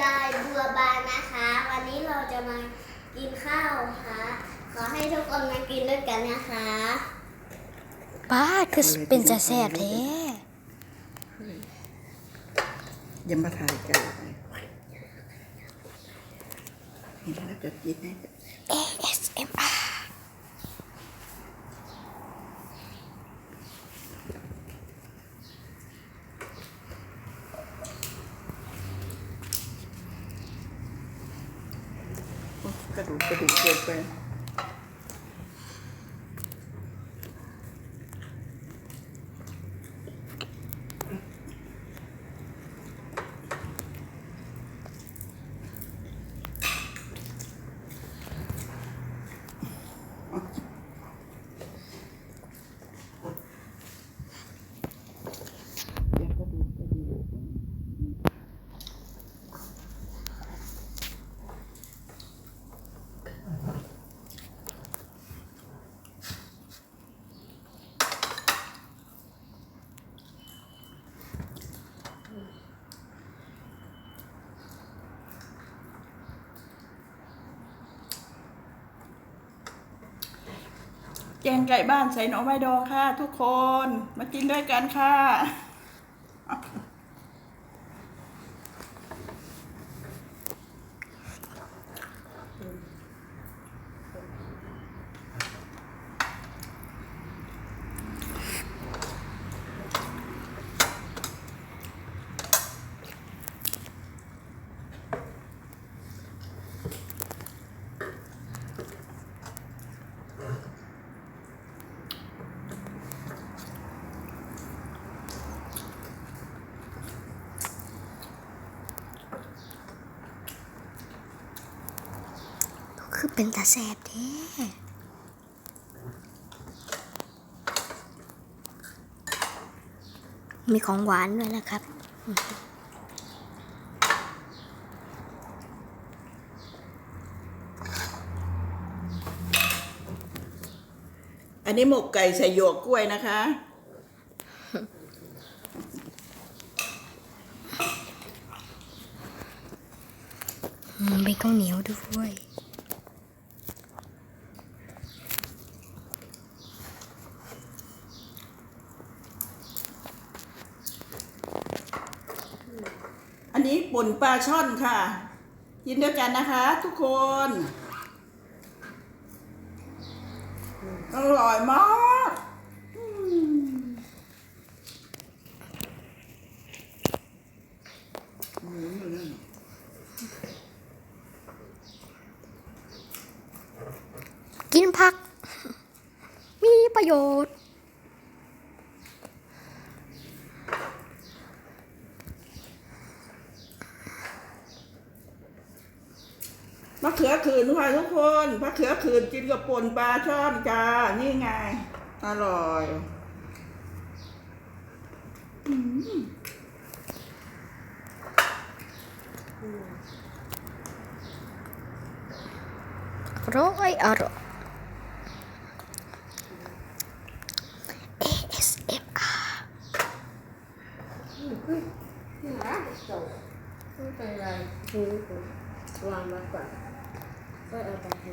ยายบัวบานนะคะ วันนี้เราจะมากินข้าวค่ะ ขอให้ทุกคนมากินด้วยกันนะคะป้าคือเป็นจะแสบแท้อยังมาถ่ายกันเห็นแล้วจะกินให้ ASMR กระดูกกระดูกเกินไปเดี๋ยวกระดูกกระดูก แกงไก่บ้านใส่หน่อไม้ดองค่ะ ทุกคนมากินด้วยกันค่ะ เป็นตาแสบแท้มีของหวานด้วยนะครับ อันนี้หมกไก่ใส่หยวกกล้วยนะคะอืมมีข้าวเหนียวด้วย อันนี้ป่นปลาช่อนค่ะ กินด้วยกันนะคะ ทุกคน อร่อยมากกินผัก มีประโยชน์ะเขือขืนค่ะทุกคนมะเขือขืนกินกับป่นปลาช่อนจ้า นี่ไง อร่อยอร่อยอร่อย ASMR ไม่เป็นไรหูวางมาก่อน ก็เอาไปหู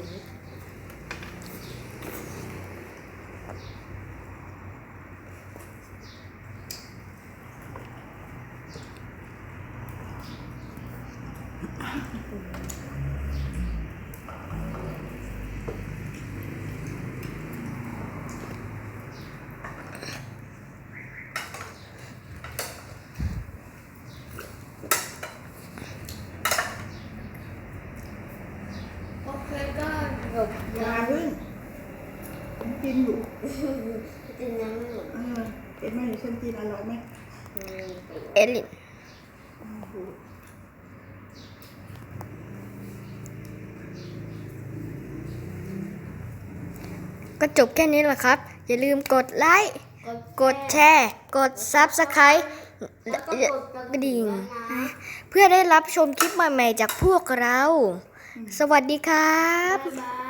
โอเคก็จบ อย่าพึ่งผม กินอยู่กินยังไม่หมดเออเห็นไหมฉันกินอร่อยไหมเอลินก็จบแค่นี้แหละครับ อย่าลืมกดไลค์ กดแชร์ กด Subscribe แล้วก็กดกระดิ่งนะเพื่อได้รับชมคลิปใหม่ๆจากพวกเรา สวัสดีครับบ๊ายบาย